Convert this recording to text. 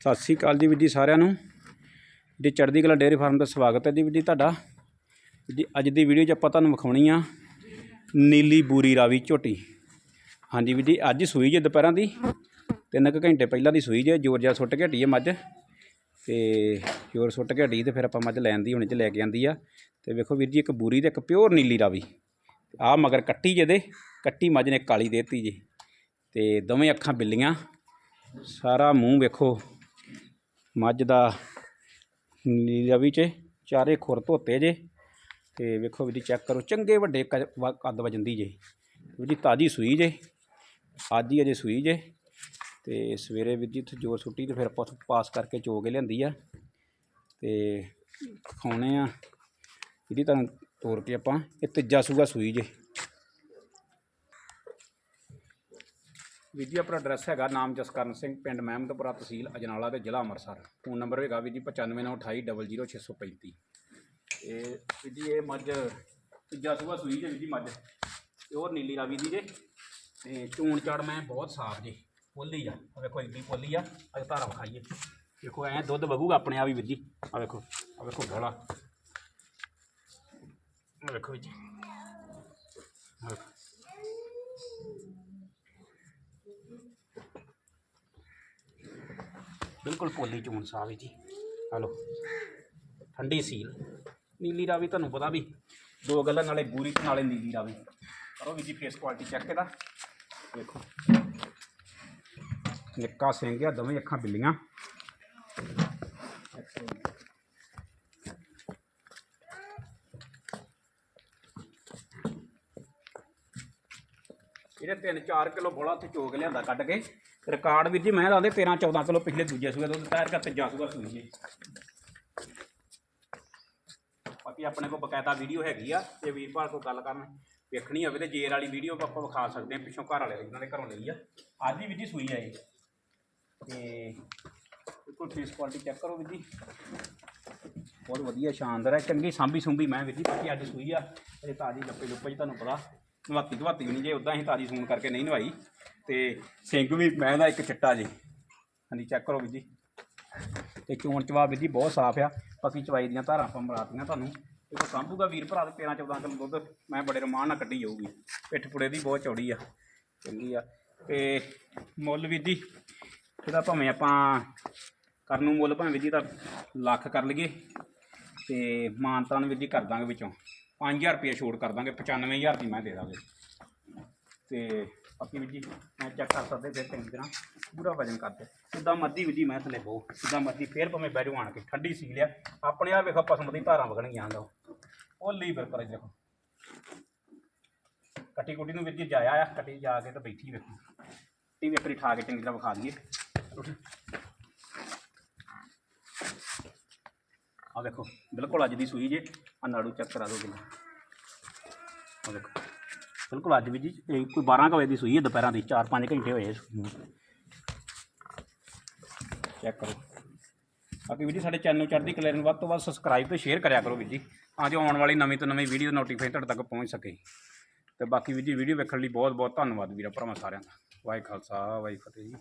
ਸਤਿ ਸ੍ਰੀ ਅਕਾਲ ਜੀ ਵੀਰ ਜੀ ਸਾਰਿਆਂ ਨੂੰ। ਜੀ ਚੜ੍ਹਦੀ ਕਲਾ ਡੇਅਰੀ ਫਾਰਮ ਦਾ ਸਵਾਗਤ ਹੈ ਜੀ ਵੀਰ ਜੀ ਤੁਹਾਡਾ। ਜੀ ਅੱਜ ਦੀ ਵੀਡੀਓ 'ਚ ਆਪਾਂ ਤੁਹਾਨੂੰ ਵਿਖਾਉਣੀ ਆ ਨੀਲੀ ਬੂਰੀ ਰਾਵੀ ਝੋਟੀ। ਹਾਂਜੀ ਵੀਰ ਜੀ ਅੱਜ ਸੂਈ ਜੇ ਦੁਪਹਿਰਾਂ ਦੀ। ਤਿੰਨ ਕੁ ਘੰਟੇ ਪਹਿਲਾਂ ਦੀ ਸੂਈ ਜੇ, ਜੋਰ ਜਿਹਾ ਸੁੱਟ ਕੇ ਹਟੀ ਹੈ ਮੱਝ। ਤੇ ਜੋਰ ਸੁੱਟ ਕੇ ਹਟੀ ਤੇ ਫਿਰ ਆਪਾਂ ਮੱਝ ਲੈਣ ਦੀ ਹੁਣੇ ਚ ਲੈ ਕੇ ਆਂਦੀ ਆ। ਤੇ ਵੇਖੋ ਵੀਰ ਜੀ, ਇੱਕ ਬੂਰੀ ਤੇ ਇੱਕ ਪਿਓਰ ਨੀਲੀ ਰਾਵੀ। ਆ ਮਗਰ ਕੱਟੀ ਜਿਹਦੇ ਕੱਟੀ ਮੱਝ ਨੇ ਕਾਲੀ ਦੇਤੀ ਜੀ। ਤੇ ਦੋਵੇਂ ਅੱਖਾਂ ਬਿੱਲੀਆਂ। ਸਾਰਾ ਮੂੰਹ ਵੇਖੋ। ਮੱਝ ਦਾ ਨੀਲੀ ਰਵੀ ਚ, ਚਾਰੇ ਖੁਰ ਧੋਤੇ ਜੇ। ਤੇ ਵੇਖੋ ਵੀ ਚੈੱਕ ਕਰੋ, ਚੰਗੇ ਵੱਡੇ ਕ- ਵ- ਕੱਦ ਵਜੰਦੀ ਜੇ। ਵੀਰ ਜੀ ਤਾਜੀ ਸੂਈ ਜੇ, ਅੱਜ ਹੀ ਅਜੇ ਸੂਈ ਜੇ। ਤੇ ਸਵੇਰੇ ਵੀਰ ਜੀ ਉੱਥੇ ਜੋਰ ਸੁੱਟੀ ਤੇ ਫਿਰ ਆਪਾਂ ਉੱਥੋਂ ਪਾਸ ਕਰਕੇ ਚੋ ਕੇ ਲਿਆਂਦੀ ਆ। ਤੇ ਖਾਉਣੇ ਆ। ਇਹਦੀ ਤਾਂ ਤੋੜ ਕੇ ਆਪਾਂ, ਇਹ ਤੀਜਾ ਸੂਗਾ ਸੂਈ ਜੇ। ਵੀਰ ਜੀ, ਆਪਣਾ ਐਡਰੈਸ ਹੈਗਾ ਨਾਮ ਜਸਕਰਨ ਸਿੰਘ, ਪਿੰਡ ਮਹਿਮਦਪੁਰਾ ਤਹਿਸੀਲ ਅਜਨਾਲਾ ਤੇ ਜ਼ਿਲ੍ਹਾ ਅੰਮ੍ਰਿਤਸਰ। ਫੋਨ ਨੰਬਰ ਹੈਗਾ ਵੀਰ ਜੀ 9598200635 ਇਹ ਵੀਰ ਜੀ, ਇਹ ਮੱਝ ਤੀਜਾ ਸੂਆ ਸੂਈ ਜੇ ਵੀਰ ਜੀ ਮੱਝ। ਪਿਓਰ ਨੀਲੀ ਰਾਵੀ ਦੀ ਜੇ। ਤੇ ਚੂਣ ਚਾੜ ਮੈਂ ਬਹੁਤ ਸਾਫ਼ ਜੇ। ਪੋਲੀ ਆ। ਆ ਵੇਖੋ ਇੱਡੀ ਪੋਲੀ ਆ। ਅੱਜ ਧਾਰਾ ਵਿਖਾਈਏ। ਵੇਖੋ, ਐ ਦੁੱਧ ਵਗੂਗਾ ਆਪਣੇ ਆਪ ਹੀ ਵੀਰ ਜੀ। ਆ ਵੇਖੋ ਆ ਵੇਖੋ ਗੋਲਾ। ਵੇਖੋ ਵੀਰ ਜੀ। ਵੇਖੋ। ਬਿਲਕੁਲ ਪੋਲੀ ਚੂਣ ਸਾਹ ਜੀ। ਹਲੋ। ਠੰਡੀ ਸੀਲ ਨੀਲੀ ਰਾਵੀ ਤੁਹਾਨੂੰ ਪਤਾ ਵੀ, ਦੋ ਗੱਲਾਂ ਨਾਲੇ ਬੂਰੀ ਤੇ ਨਾਲੇ ਨੀਲੀ ਰਾਵੀ। ਕਰੋ ਵੀ ਜੀ ਫੇਸ ਕੁਆਲਿਟੀ ਚੈੱਕ ਇਹਦਾ। ਦੇਖੋ। ਨਿੱਕਾ ਸਿੰਘ ਆ, ਦੋਵੇਂ ਅੱਖਾਂ ਬਿੱਲੀਆਂ। ਇਹਦੇ 3-4 ਕਿਲੋ ਬੋਲਾ ਤੇ ਚੋਗ ਲਿਆਂਦਾ ਕੱਢ ਕੇ। ਰਿਕਾਰਡ ਵੀਰ ਜੀ, ਮੈਂ ਦੱਸਦੇ 13-14 ਕਿਲੋ ਪਿਛਲੇ ਦੂਜੇ ਸੂਏ ਦੁੱਧ ਤੈਰ ਕੇ ਤੀਜਾ ਸੂਆ ਸੂਈ ਜੀ। ਬਾਕੀ ਆਪਣੇ ਕੋਲ ਬਕਾਇਦਾ ਵੀਡੀਓ ਹੈਗੀ ਆ, ਜੇ ਵੀਰ ਭਾਲ ਕੋਲ ਗੱਲ ਕਰਨ ਵੇਖਣੀ ਹੋਵੇ ਤੇ ਜੇਰ ਵਾਲੀ ਵੀਡੀਓ ਆਪਾਂ ਵਿਖਾ ਸਕਦੇ ਹਾਂ ਪਿੱਛੋਂ ਘਰ ਵਾਲੇ ਇਹਨਾਂ ਦੇ ਘਰੋਂ ਲਈ ਆ। ਅੱਜ ਹੀ ਵੀਰ ਜੀ ਸੂਈ ਆ ਇਹ। ਤੇ ਬਿਲਕੁਲ ਫੇਸ ਕੁਆਲਿਟੀ ਚੈੱਕ ਕਰੋ ਵੀਰ ਜੀ। ਬਹੁਤ ਵਧੀਆ, ਸ਼ਾਨਦਾਰ ਹੈ ਚੰਗੀ ਸਾਂਭੀ ਸੁੰਭੀ ਮੈਂ ਵੀਰ ਜੀ, ਬਾਕੀ ਅੱਜ ਸੂਈ ਆ। ਇਹ ਤਾਜੀ ਲੱਪੇ ਲੁੱਪੇ ਜੀ ਤੁਹਾਨੂੰ ਪਤਾ ਨਵਾਤੀ ਧਵਾਤੀ ਵੀ ਨਹੀਂ ਜੇ ਉਦਾਂ ਹੀ ਤਾਜੀ ਸੂਣ ਕਰਕੇ ਨਹੀਂ ਨਵਾਈ। ਤੇ ਸਿੰਘ ਵੀ, ਮੈਂ ਦਾ ਇੱਕ ਚਿੱਟਾ ਜੀ। ਹਾਂਜੀ ਚੈੱਕ ਕਰੋ ਵੀਰ ਜੀ। ਤੇ ਚੋਣ ਚਵਾ ਵੀਰ ਜੀ ਬਹੁਤ ਸਾਫ਼ ਆ। ਬਾਕੀ ਚਵਾਈ ਦੀਆਂ ਧਾਰਾਂ ਆਪਾਂ ਮਰਾਤੀਆਂ ਤੁਹਾਨੂੰ। ਇਹ ਸਾਂਭੂਗਾ ਵੀਰ ਭਰਾ ਦੇ 13 14 ਕਿਲੋ ਦੁੱਧ। ਮੈਂ ਬੜੇ ਰਮਾਨ ਨਾਲ ਕੱਢੀ ਜਾਊਗੀ। ਪਿੱਠ ਪੁੜੇ ਦੀ ਬਹੁਤ ਚੌੜੀ ਆ। ਚੰਗੀ ਆ। ਤੇ ਮੁੱਲ ਵੀਰ ਜੀ, ਇਹਦਾ ਭਾਵੇਂ ਆਪਾਂ ਕਰਨ ਨੂੰ ਮੁੱਲ ਭਾਵੇਂ ਵੀਰ ਜੀ ਤਾਂ ਲੱਖ ਕਰ ਲਈਏ। ਤੇ ਮਾਨਤਾਨ ਵੀਰ ਜੀ ਕਰ ਦਾਂਗੇ ਵਿੱਚੋਂ। 5000 ਰੁਪਏ ਛੋੜ ਕਰ ਦਾਂਗੇ। 95000 ਦੀ ਮੈਂ ਦੇ ਦਾਂਗੇ। ਤੇ ਬਾਕੀ ਵੀਰ ਜੀ, ਮੈਂ ਚੈੱਕ ਕਰ ਸਕਦੇ ਫਿਰ ਚੰਗੀ ਤਰ੍ਹਾਂ। ਪੂਰਾ ਵਜਨ ਕਰਦੇ ਸਿੱਧਾ ਮਰਜ਼ੀ ਵੀਰ ਜੀ, ਮੈਂ ਥੱਲੇ ਬਹੁ। ਸਿੱਧਾ ਮਰਜ਼ੀ, ਫੇਰ ਭਾਵੇਂ ਬਹਿ ਆਣ ਕੇ। ਠੰਡੀ ਸੀ ਲਿਆ। ਆਪਣੇ ਆ ਵੇਖੋ ਪਸਮ ਦੀ ਧਾਰਾਂ ਵਗਣਗੀਆਂ ਦਾ ਉਹ। ਲਈ ਬਿਲਕੁਲ ਦੇਖੋ। ਕੱਟੀ ਕੁੱਟੀ ਨੂੰ ਵੀਰ ਜੀ ਜਾਇਆ ਆ। ਕੱਟੀ ਜਾ ਕੇ ਤਾਂ ਬੈਠੀ ਵੇਖੋ। ਟੀ ਵੇਖਰੀ ਠਾ ਕੇ ਚੰਗੀ ਤਰ੍ਹਾਂ ਵਿਖਾ ਦਈਏ। ਆ ਵੇਖੋ, ਬਿਲਕੁਲ ਅੱਜ ਦੀ ਸੂਈ ਜੇ। ਆ ਨਾੜੂ ਚੈੱਕ ਕਰਾ ਦਿਓ ਕਿੰਨਾ। ਆ ਵੇਖੋ। ਬਿਲਕੁਲ ਅੱਜ ਵੀ ਜੀ, ਇਹ ਕੋਈ 12 ਕੁ ਵਜੇ ਦੀ ਸੂਈ ਹੈ, ਦੁਪਹਿਰਾਂ ਦੀ 4-5 ਘੰਟੇ ਹੋਏ ਚੈੱਕ ਕਰੋ। ਬਾਕੀ ਵੀਰ ਜੀ, ਸਾਡੇ ਚੈਨਲ ਨੂੰ ਚੜ੍ਹਦੀ ਕਲਰ ਨੂੰ ਵੱਧ ਤੋਂ ਵੱਧ ਸਬਸਕ੍ਰਾਈਬ ਤੇ ਸ਼ੇਅਰ ਕਰਿਆ ਕਰੋ ਵੀਰ ਜੀ, ਤਾਂ ਜੋ ਆਉਣ ਵਾਲੀ ਨਵੀਂ ਤੋਂ ਨਵੀਂ ਵੀਡੀਓ ਨੋਟੀਫਿਕੇਸ਼ਨ ਤੁਹਾਡੇ ਤੱਕ ਪਹੁੰਚ ਸਕੇ। ਤੇ ਬਾਕੀ ਵੀਰ ਜੀ ਵੀਡੀਓ ਵੇਖਣ ਲਈ ਬਹੁਤ ਬਹੁਤ ਧੰਨਵਾਦ ਵੀਰਾਂ, ਭਰਾਵਾਂ ਸਾਰਿਆਂ ਦਾ। ਵਾਹਿ ਖਾਲਸਾ, ਵਾਹਿ ਫਤਿਹ ਜੀ।